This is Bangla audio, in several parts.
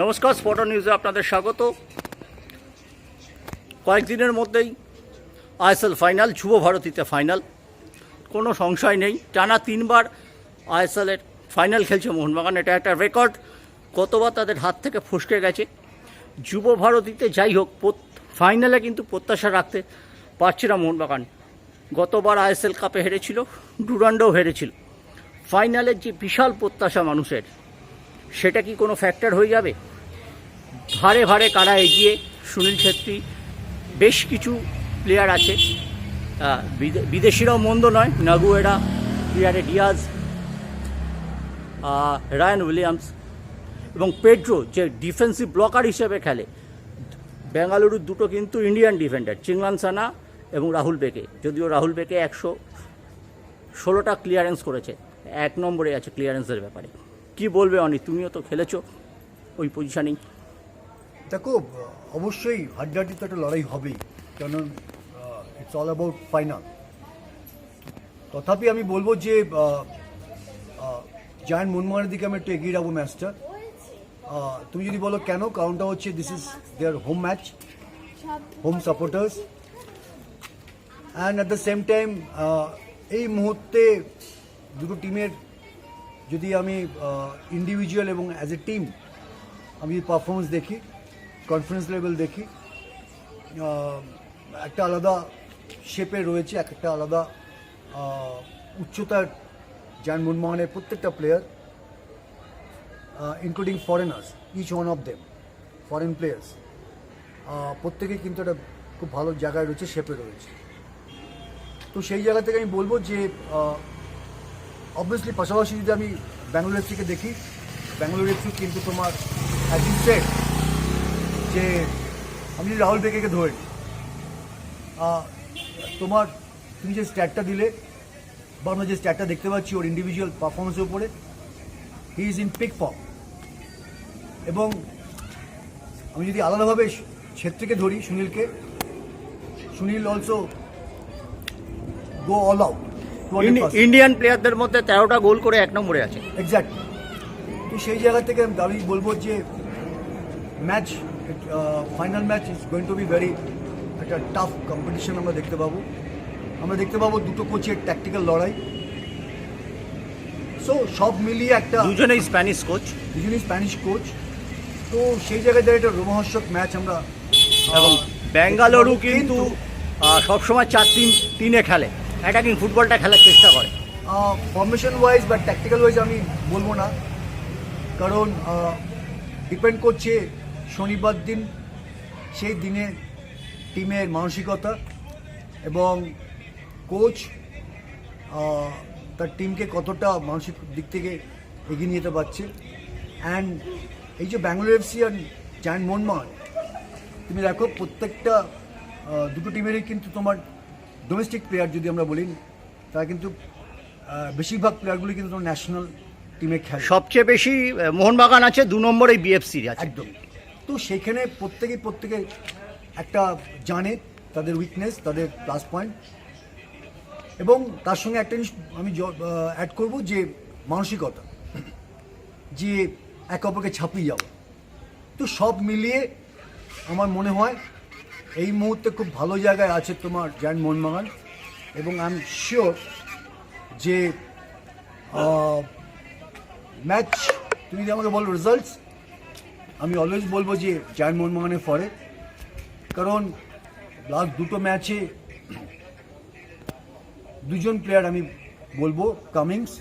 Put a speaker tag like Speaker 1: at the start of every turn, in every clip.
Speaker 1: নমস্কার স্পটো নিউজে আপনাদের স্বাগত। কয়েকদিনের মধ্যেই আইএসএল ফাইনাল, যুব ভারতীতে ফাইনাল। কোনো সংশয় নেই, টানা তিনবার আইএসএলের ফাইনাল খেলছে মোহনবাগান। এটা একটা রেকর্ড, কতবার তাদের হাত থেকে ফসকে গেছে। যুব ভারতীতে যাই হোক ফাইনালে কিন্তু প্রত্যাশা রাখতে পারছে না মোহনবাগান। গতবার আইএসএল কাপে হেরেছিল ডুরান্ডও হেরেছিল। ফাইনালের যে বিশাল প্রত্যাশা মানুষের, সেটা কি কোনো ফ্যাক্টর হয়ে যাবে? ভারে ভারে কারা এগিয়ে, সুনীল ছেত্রী, বেশ কিছু প্লেয়ার আছে। বিদে- বিদেশিরাও মন্দ নয়, নাগুয়েরা প্লেয়ারে ডিয়াজ রায়ান উইলিয়ামস এবং পেড্রো যে ডিফেন্সিভ ব্লকার হিসেবে খেলে। বেঙ্গালুরুর দুটো কিন্তু ইন্ডিয়ান ডিফেন্ডার চিংলান সানা এবং রাহুল বেকে। যদিও রাহুল বেকে একশো ষোলোটা ক্লিয়ারেন্স করেছে, এক নম্বরে আছে ক্লিয়ারেন্সের ব্যাপারে। কি বলবে অনি তুমিও তো খেলেছো ওই পজিশনেই
Speaker 2: দেখো অবশ্যই হাড্ডাহাড্ডি তো একটা লড়াই হবেই কারণ ইটস অল অ্যাবাউট ফাইনাল তথাপি আমি বলব যে জায়ান মনমোহনের দিকে আমি একটু এগিয়ে যাব ম্যাচটা। তুমি যদি বলো কেন, কারণটা হচ্ছে this is their home match home supporters and at the same time এই মুহূর্তে দুটো টিমের যদি আমি ইন্ডিভিজুয়াল এবং অ্যাজ এ টিম আমি পারফরমেন্স দেখি। কনফিডেন্স লেভেল দেখি। একটা আলাদা শেপে রয়েছে, এক একটা আলাদা উচ্চতার যান মনমোহনের প্রত্যেকটা player including foreigners each one of them foreign players প্রত্যেকে কিন্তু একটা খুব ভালো জায়গায় রয়েছে শেপে রয়েছে। তো সেই জায়গা থেকে আমি বলব যে অবভিয়াসলি পাশাপাশি যদি আমি ব্যাঙ্গালোর এফসিকে দেখি ব্যাঙ্গালোর এফসি কিন্তু তোমার অ্যাজ ইউ সেড যে আমি যদি রাহুল বেকেকে ধরে তোমার তুমি যে স্ট্যাটটা দিলে বা আমরা যে স্ট্যাটটা দেখতে পাচ্ছি ওর ইন্ডিভিজুয়াল পারফরমেন্সের উপরে he is in peak form এবং আমি যদি আলাদাভাবে ছেত্রীকে ধরি সুনীলকে Sunil also go all out
Speaker 1: Indian প্লেয়ারদের মধ্যে তেরোটা গোল করে এক নম্বরে আছে।
Speaker 2: এক্স্যাক্টলি তো সেই জায়গা থেকে আমি দাবি বলব যে match final match is going to be very একটা টাফ কম্পিটিশন আমরা দেখতে পাবো। আমরা দেখতে পাবো দুটো কোচের ট্যাকটিক্যাল লড়াই। সো সব মিলিয়ে একটা
Speaker 1: দুজনেই স্প্যানিশ কোচ
Speaker 2: দুজনই স্প্যানিশ কোচ তো সেই জায়গায় দাঁড়িয়ে একটা রোমহর্ষক ম্যাচ আমরা
Speaker 1: এবং ব্যাঙ্গালুরু কিন্তু সবসময় চার তিন তিনে খেলে। অ্যাটাকিং ফুটবলটা খেলার চেষ্টা করে।
Speaker 2: ফর্মেশন ওয়াইজ বা ট্যাকটিক্যাল ওয়াইজ আমি বলব না। কারণ ডিপেন্ড করছে শনিবার দিন সেই দিনে টিমের মানসিকতা এবং কোচ তার টিমকে কতটা মানসিক দিক থেকে এগিয়ে নিয়ে যেতে পারছে। অ্যান্ড এই যে ব্যাঙ্গালোর এফসি আর জায়ান্ট মোহনবাগান তুমি দেখো প্রত্যেকটা দুটো টিমেরই কিন্তু তোমার ডোমেস্টিক প্লেয়ার যদি আমরা বলি তারা কিন্তু বেশিরভাগ প্লেয়ারগুলি কিন্তু তোমার ন্যাশনাল টিমে খেলে।
Speaker 1: সবচেয়ে বেশি মোহনবাগান আছে দু নম্বরে বিএফসি আছে।
Speaker 2: একদম। তো সেখানে প্রত্যেকে প্রত্যেকে একটা জানে তাদের উইকনেস তাদের প্লাস পয়েন্ট এবং তার সঙ্গে একটা জিনিস আমি অ্যাড করব যে মানসিকতা, যে একে অপরকে ছাপিয়ে যাওয়া। তো সব মিলিয়ে আমার মনে হয় এই মুহূর্তে খুব ভালো জায়গায় আছে তোমার জ্যান মোহনবাগান এবং আই এম শিওর যে ম্যাচ তুমি যদি আমাকে বলো রেজাল্টস আমি অলওয়েজ বলব যে জায়ান্ট মোহনবাগানের ফরে কারণ লাস্ট দুটো ম্যাচে দুজন প্লেয়ার আমি বলব কামিংস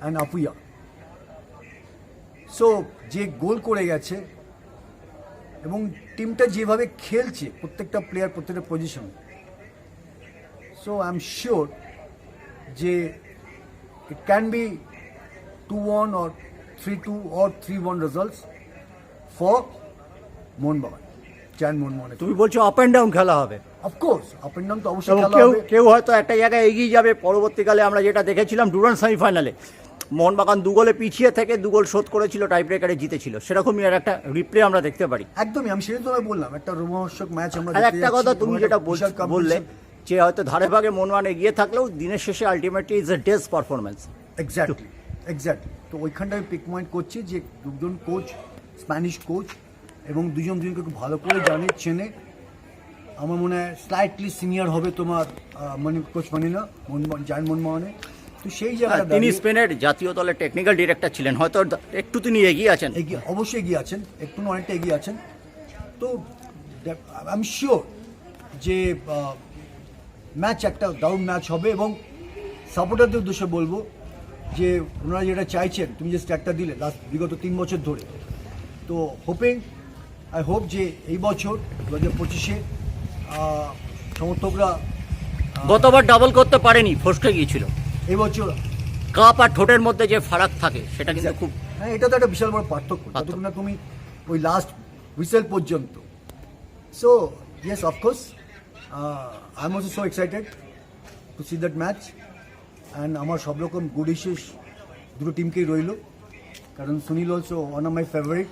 Speaker 2: অ্যান্ড আপুইয়া সো যে গোল করে গেছে এবং টিমটা যেভাবে খেলছে প্রত্যেকটা প্লেয়ার প্রত্যেকটা position so I am sure যে it can be two one or three two or three one results for Mohun Bagan চ্যান মোহনবাগান
Speaker 1: তুমি বলছো আপ অ্যান্ড ডাউন খেলা হবে।
Speaker 2: অফকোর্স আপ অ্যান্ড ডাউন তো অবশ্যই খেলা
Speaker 1: কেউ
Speaker 2: হবে।
Speaker 1: কেউ হয়তো একটা জায়গায় এগিয়ে যাবে। পরবর্তীকালে আমরা যেটা দেখেছিলাম ডুরান সেমিফাইনালে মোহনবাগান দু গোলে পিছিয়ে থেকে দু গোল শোধ করেছিল টাই ব্রেকারে জিতেছিল। সেরকমই আর একটা রিপ্লে আমরা দেখতে পারি।
Speaker 2: একদমই আমি সেটাই তোমায় বললাম একটা রোমহর্ষক ম্যাচ আমরা
Speaker 1: আর একটা কথা তুমি যেটা বললে যে হয়তো ধারে ভাগে মনমান এগিয়ে থাকলেও দিনের শেষে ultimately is a day's performance
Speaker 2: exactly exactly তো ওইখানটায় পিক পয়েন্ট করছি যে দুজন কোচ স্প্যানিশ কোচ এবং দুজন দুজনকে খুব ভালো করে জানে চেনে। আমার মনে হয় স্লাইটলি সিনিয়র হবে তোমার মনি কোচ মানিনা মনমোহন জায়ন মনমোহনে। তো সেই
Speaker 1: হ্যাঁ,
Speaker 2: জায়গাটা
Speaker 1: তিনি স্পেনের জাতীয় দলের টেকনিক্যাল ডিরেক্টর ছিলেন হয়তো একটু তিনি এগিয়ে আছেন।
Speaker 2: এগিয়ে অবশ্যই এগিয়ে আছেন একটু না অনেকটা এগিয়ে আছেন। তো আই এম শিওর যে ম্যাচ একটা দারুণ ম্যাচ হবে এবং সাপোর্টারদের উদ্দেশ্যে বলব যে ওনারা যেটা চাইছেন তুমি যে স্ট্যাকটা দিলে লাস্ট বিগত তিন বছর ধরে তো হোপিং আই হোপ যে এই বছর দু হাজার পঁচিশে সমর্থকরা
Speaker 1: গতবার ডাবল করতে পারেনি ফসকে গিয়েছিল।
Speaker 2: এই বছর
Speaker 1: কাপ আর ঠোঁটের মধ্যে যে ফারাক থাকে সেটা কিন্তু খুব
Speaker 2: হ্যাঁ এটা তো একটা বিশাল বড় পার্থক্য। যতক্ষণ না তুমি ওই লাস্ট হুইসেল পর্যন্ত। So yes of course I am also so excited to see that match and আমার সব রকম গুড ইস্যুস দুটো টিমকেই রইল। কারণ Sunil also one of my favourite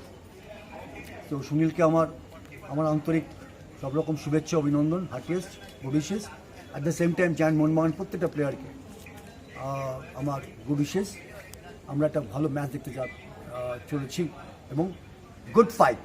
Speaker 2: তো সুনীলকে আমার আমার আন্তরিক সব রকম শুভেচ্ছা, অভিনন্দন heartiest good at the same time Gen মনমোহন প্রত্যেকটা প্লেয়ারকে আমার গুড আমরা একটা ভালো ম্যাচ দেখতে যা চলেছি এবং গুড ফাইট